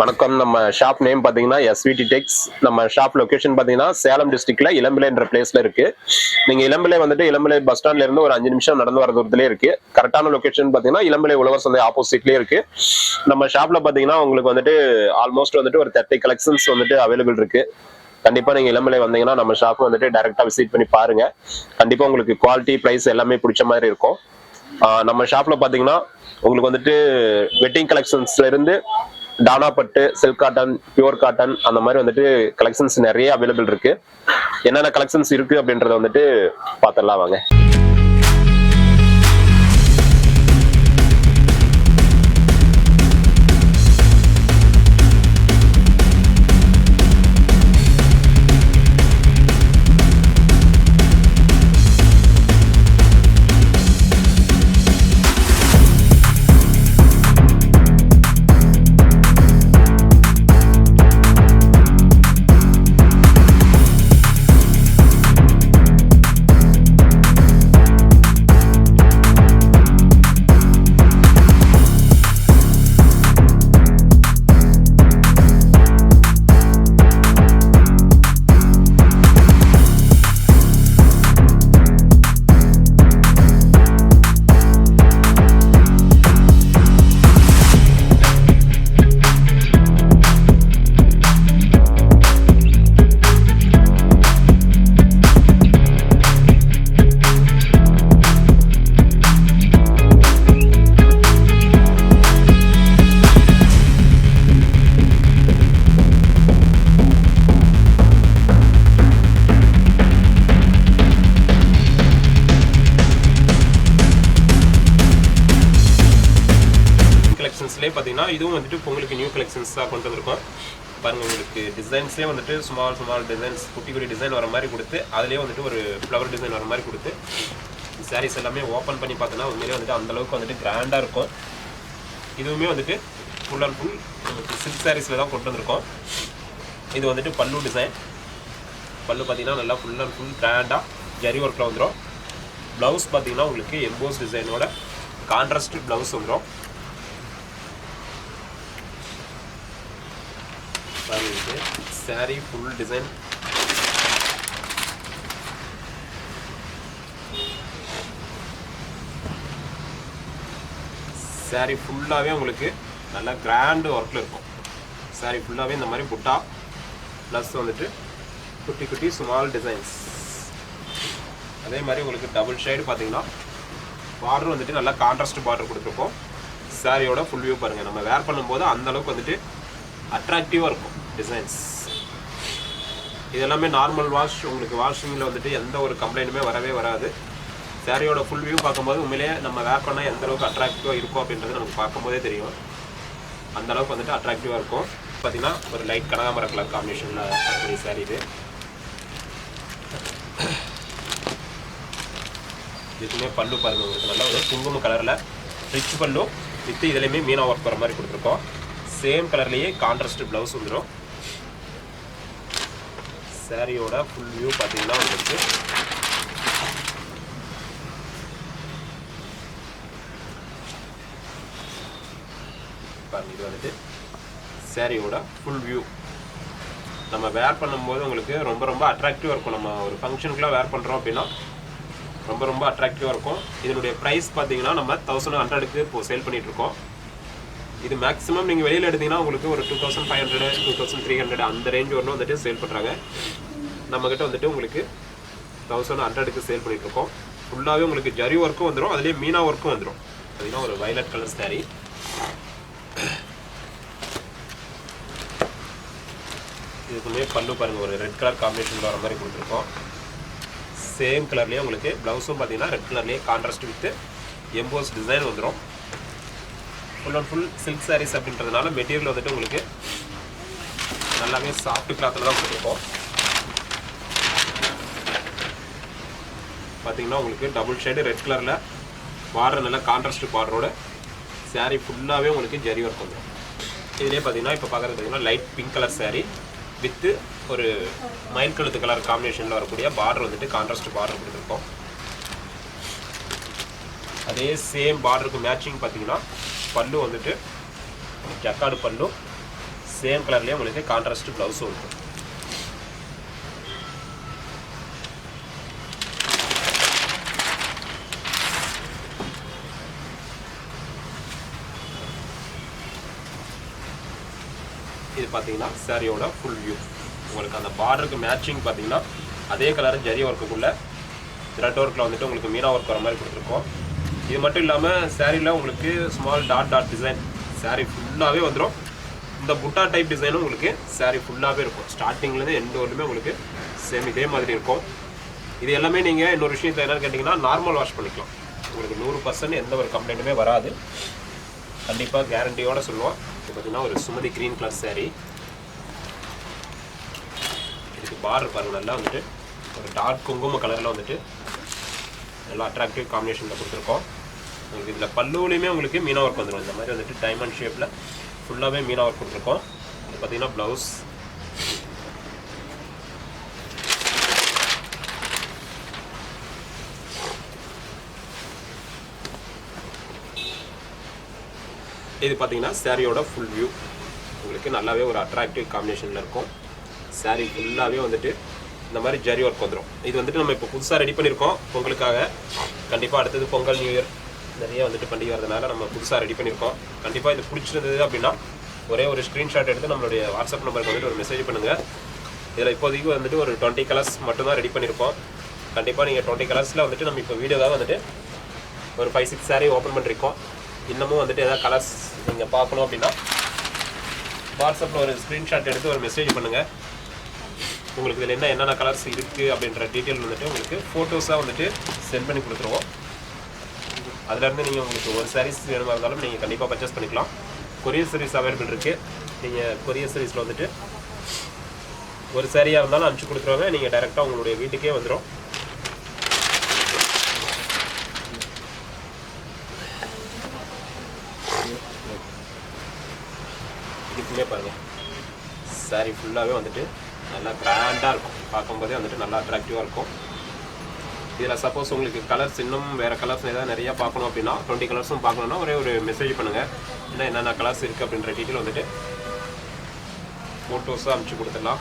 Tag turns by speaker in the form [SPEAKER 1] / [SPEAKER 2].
[SPEAKER 1] வணக்கம். நம்ம shop name பாத்தீங்கன்னா எஸ்விடி டெக்ஸ் நம்ம ஷாப் லொகேஷன் பாத்தீங்கன்னா சேலம் டிஸ்ட்ரிக்ட்ல இளம்பிலைன்ற பிளேஸ்ல இருக்கு. நீங்க இளம்பிலை வந்துட்டு இளம்பிலை பஸ் ஸ்டாண்ட்ல இருந்து ஒரு அஞ்சு நிமிஷம் நடந்து வர தூரத்திலே இருக்கு. கரெக்டான லொகேஷன் பாத்தீங்கன்னா இளம்பிலை உழவர் சந்தை ஆப்போசிட்லயே இருக்கு. நம்ம ஷாப்ல பாத்தீங்கன்னா உங்களுக்கு வந்துட்டு ஆல்மோஸ்ட் வந்துட்டு ஒரு தேர்ட்டி கலெக்ஷன்ஸ் வந்துட்டு அவைலபிள் இருக்கு. கண்டிப்பா நீங்க இளம்பிலை வந்தீங்கன்னா நம்ம ஷாப் வந்துட்டு டைரக்டா விசிட் பண்ணி பாருங்க. கண்டிப்பா உங்களுக்கு குவாலிட்டி பிரைஸ் எல்லாமே பிடிச்ச மாதிரி இருக்கும். நம்ம ஷாப்ல பாத்தீங்கன்னா உங்களுக்கு வந்துட்டு வெட்டிங் கலெக்ஷன்ஸ்ல இருந்து டானா பட்டு சில்க் காட்டன் பியூர் காட்டன் அந்த மாதிரி வந்துட்டு கலெக்ஷன்ஸ் நிறைய அவைலபிள் இருக்கு. என்னென்ன கலெக்ஷன்ஸ் இருக்கு அப்படின்றத வந்துட்டு பார்த்துடலாம் வாங்க. கலெக்ஷன்ஸ்லேயே பார்த்தீங்கன்னா இதுவும் வந்துட்டு உங்களுக்கு நியூ கலெக்ஷன்ஸ் தான் கொண்டு வந்திருக்கோம். பாருங்கள் உங்களுக்கு டிசைன்ஸ்லேயே வந்துட்டு ஸ்மால் ஸ்மால் டிசைன்ஸ் குட்டி குட்டி டிசைன் வர மாதிரி கொடுத்து அதுலேயே வந்துட்டு ஒரு ஃப்ளவர் டிசைன் வர மாதிரி கொடுத்து சாரீஸ் எல்லாமே ஓப்பன் பண்ணி பார்த்தோன்னா உண்மையிலே வந்துட்டு அந்தளவுக்கு வந்துட்டு கிராண்டாக இருக்கும். இதுவுமே வந்துட்டு ஃபுல் அண்ட் ஃபுல் சில்க் சாரீஸில் தான் கொண்டு வந்திருக்கோம். இது வந்துட்டு பல்லு டிசைன் பல்லு பார்த்தீங்கன்னா நல்லா ஃபுல் அண்ட் ஃபுல் கிராண்டாக ஜரி ஒர்க்கில் வந்துடும் ப்ளவுஸ் பார்த்தீங்கன்னா உங்களுக்கு எம்போஸ் டிசைனோட கான்ட்ராஸ்ட் ப்ளவுஸ் வந்துடும் பாருங்க சாரி ஃபுல் டிசைன் சாரி ஃபுல்லாகவே உங்களுக்கு நல்லா கிராண்டு ஒர்க்கில் இருக்கும். சாரி ஃபுல்லாகவே இந்த மாதிரி புட்டா ப்ளஸ் வந்துட்டு குட்டி குட்டி ஸ்மால் டிசைன்ஸ் அதே மாதிரி உங்களுக்கு டபுள் ஷேடு பார்த்தீங்கன்னா பார்டர் வந்துட்டு நல்லா கான்ட்ராஸ்ட் பார்டர் கொடுத்துருக்கோம். சாரியோட ஃபுல் வியூ பாருங்கள் நம்ம வேர் பண்ணும்போது அந்தளவுக்கு வந்துட்டு அட்ராக்டிவாக இருக்கும். டிசைன்ஸ் இது எல்லாமே நார்மல் வாஷ் உங்களுக்கு வாஷிங்கில் வந்துட்டு எந்த ஒரு கம்ப்ளைண்ட்டுமே வரவே வராது. சாரியோட ஃபுல் வியூ பார்க்கும்போது உண்மையிலே நம்ம வேர் பண்ணால் எந்த அளவுக்கு அட்ராக்டிவாக இருக்கும் அப்படின்றது நமக்கு பார்க்கும்போதே தெரியும். அந்த அளவுக்கு வந்துட்டு அட்ராக்டிவாக இருக்கும். பார்த்தீங்கன்னா ஒரு லைட் கனகாமர கலர் காம்பினேஷனில் இருக்கக்கூடிய சாரி இது. இதுக்குமே பல்லு பாருங்கள் உங்களுக்கு நல்லா ஒரு குங்கும கலரில் ரிச் பல்லு வித்து இதுலேயுமே மீனா ஒர்க் வர மாதிரி கொடுத்துருக்கோம். சேம் கலர்லேயே கான்ட்ராஸ்ட் ப்ளவுஸ் வந்துடும் சாரியோட ஃபுல் வியூ பார்த்தீங்கன்னா உங்களுக்கு பாருங்க இது வந்துட்டு சாரியோட ஃபுல் வியூ நம்ம வேர் பண்ணும்போது உங்களுக்கு ரொம்ப ரொம்ப அட்ராக்டிவாக இருக்கும். நம்ம ஒரு ஃபங்க்ஷனுக்குலாம் வேர் பண்ணுறோம் அப்படின்னா ரொம்ப ரொம்ப அட்ராக்டிவாக இருக்கும். இதனுடைய ப்ரைஸ் பார்த்தீங்கன்னா நம்ம தௌசண்ட் ஹண்ட்ரடுக்கு இப்போது சேல் பண்ணிகிட்ருக்கோம் இது மேக்ஸிமம் நீங்கள் வெளியில் எடுத்தீங்கன்னா உங்களுக்கு ஒரு two thousand five hundred two thousand three hundred அந்த ரேஞ்ச் ஒன்று வந்துட்டு சேல் பண்ணுறாங்க நம்மக்கிட்ட வந்துட்டு உங்களுக்கு தௌசண்ட் ஹண்ட்ரடுக்கு சேல் பண்ணிகிட்ருக்கோம் ஃபுல்லாகவே உங்களுக்கு ஜரி ஒர்க்கும் வந்துடும் அதுலேயே மீனா ஒர்க்கும் வந்துடும் பார்த்தீங்கன்னா ஒரு வயலட் கலர் ஸாரி இதுக்குமே பல்லு பாருங்கள் ஒரு ரெட் கலர் காம்பினேஷன் வர மாதிரி கொடுத்துருக்கோம். சேம் கலர்லேயே உங்களுக்கு ப்ளவுஸும் பார்த்தீங்கன்னா ரெட் கலர்லேயே கான்ட்ராஸ்ட் வித்து எம்போஸ் டிசைன் வந்துடும் full and full silk sarees அப்படின்றதுனால மெட்டீரியல் வந்துட்டு உங்களுக்கு நல்லாவே சாஃப்ட் கிளாத்தில் தான் கொடுத்துருக்கோம். பார்த்தீங்கன்னா உங்களுக்கு டபுள் ஷேடு ரெட் கலரில் பார்டர் நல்லா கான்ட்ராஸ்ட் பார்டரோட சாரீ ஃபுல்லாகவே உங்களுக்கு ஜெரி ஒர்க் வந்துடும் இதுலேயே பார்த்தீங்கன்னா இப்போ பார்க்குறது பார்த்தீங்கன்னா light pink colour sari with ஒரு மயில் கழுத்து கலர் காம்பினேஷனில் வரக்கூடிய பார்டர் வந்துட்டு கான்ட்ராஸ்ட் பார்டர் கொடுத்துருக்கோம். அதே சேம் பார்டருக்கு மேட்சிங் பார்த்தீங்கன்னா பல்லு வந்துட்டு ஜக்காடு பல்லு சேம் கலர்லேயே உங்களுக்கு கான்ட்ராஸ்ட் ப்ளவுஸும் இருக்கும். இது பார்த்தீங்கன்னா சாரியோட ஃபுல் வியூ உங்களுக்கு அந்த பார்டருக்கு மேட்சிங் பார்த்தீங்கன்னா அதே கலர் ஜரி ஒர்க்குக்குள்ளே த்ரெட் ஒர்க்கில் வந்துட்டு உங்களுக்கு மீனா ஒர்க் வர மாதிரி கொடுத்துருக்கோம். இது மட்டும் இல்லாமல் சாரியில் உங்களுக்கு small dot dot design saree ஃபுல்லாகவே வந்துடும் இந்த புட்டா டைப் டிசைனும் உங்களுக்கு saree ஃபுல்லாகவே இருக்கும். ஸ்டார்டிங்லேருந்து எந்த வரலுமே உங்களுக்கு சேம் இதே மாதிரி இருக்கும். இது எல்லாமே நீங்கள் இன்னொரு விஷயத்தை என்னென்னு கேட்டிங்கன்னா நார்மல் வாஷ் பண்ணிக்கலாம். உங்களுக்கு நூறு பர்சன்ட் எந்த ஒரு கம்ப்ளைண்ட்டுமே வராது. கண்டிப்பாக கேரண்டியோடு சொல்லுவோம். இது பார்த்தீங்கன்னா ஒரு சுமதி க்ரீன் கலர் saree. இதுக்கு பார்டர் பாருங்க நல்லா வந்துட்டு ஒரு டார்க் குங்கும கலரில் வந்துட்டு நல்லா அட்ராக்டிவ் காம்பினேஷனில் கொடுத்துருக்கோம். உங்களுக்கு இதில் பல்லுவிலையுமே உங்களுக்கு மீனா ஒர்க் வந்துடும் இந்த மாதிரி வந்துட்டு டைமண்ட் ஷேப்பில் ஃபுல்லாகவே மீனா ஒர்க் கொடுத்துருக்கோம். இது பார்த்தீங்கன்னா ப்ளவுஸ் இது பார்த்தீங்கன்னா சாரியோட ஃபுல் வியூ உங்களுக்கு நல்லாவே ஒரு அட்ராக்டிவ் காம்பினேஷனில் இருக்கும். Saree ஃபுல்லாகவே வந்துட்டு இந்த மாதிரி ஜரி ஒர்க் வந்துடும் இது வந்துட்டு நம்ம இப்போ புதுசாக ரெடி பண்ணியிருக்கோம் பொங்கலுக்காக. கண்டிப்பாக அடுத்தது பொங்கல் நியூ இயர் நிறைய வந்துட்டு பண்டிகை வரதுனால நம்ம புதுசாக ரெடி பண்ணியிருக்கோம். கண்டிப்பாக இது பிடிச்சிருந்தது அப்படின்னா ஒரே ஒரு ஸ்க்ரீன்ஷாட் எடுத்து நம்மளுடைய வாட்ஸ்அப் நம்பருக்கு வந்துட்டு ஒரு மெசேஜ் பண்ணுங்கள் இதில் இப்போதைக்கு வந்துட்டு ஒரு டுவெண்ட்டி கலர்ஸ் மட்டும்தான் ரெடி பண்ணியிருக்கோம். கண்டிப்பாக நீங்கள் டுவெண்ட்டி கலர்ஸில் வந்துட்டு நம்ம இப்போ வீடியோவாக வந்துட்டு ஒரு ஃபைவ் சிக்ஸ் saree ஓப்பன் பண்ணிருக்கோம். இன்னமும் வந்துட்டு எதாவது கலர்ஸ் நீங்கள் பார்க்கணும் அப்படின்னா வாட்ஸ்அப்பில் ஒரு ஸ்க்ரீன்ஷாட் எடுத்து ஒரு மெசேஜ் பண்ணுங்கள் உங்களுக்கு இதில் என்ன என்னென்ன கலர்ஸ் இருக்குது அப்படின்ற டீட்டெயில் வந்துட்டு உங்களுக்கு ஃபோட்டோஸாக வந்துட்டு சென்ட் பண்ணி கொடுத்துருவோம். அதுலேருந்து நீங்கள் உங்களுக்கு ஒரு சாரீஸ் வேணுமா இருந்தாலும் நீங்கள் கண்டிப்பாக பர்ச்சேஸ் பண்ணிக்கலாம். கொரியர் சர்வீஸ் அவைலபிள் இருக்குது நீங்கள் கொரியர் சர்வீஸில் வந்துட்டு ஒரு சாரியாக இருந்தாலும் அனுப்பிச்சி கொடுத்துருவாங்க நீங்கள் டைரெக்டாக உங்களுடைய வீட்டுக்கே வந்துடும் இதுக்குமே பாருங்கள் saree ஃபுல்லாகவே வந்துட்டு நல்லா கிராண்டாக இருக்கும். பார்க்கும்போதே வந்துட்டு நல்லா அட்ராக்டிவாக இருக்கும். இதில் சப்போஸ் உங்களுக்கு கலர்ஸ் இன்னும் வேறு கலர்ஸ் ஏதாவது நிறையா பார்க்கணும் அப்படின்னா டுவெண்ட்டி கலர்ஸும் பார்க்கணுன்னா ஒரே ஒரு மெசேஜ் பண்ணுங்கள் ஏன்னா என்னென்ன கலர்ஸ் இருக்குது அப்படின்ற டீட்டெயில் வந்துட்டு ஃபோட்டோஸாக அனுப்பிச்சி கொடுத்துடலாம்.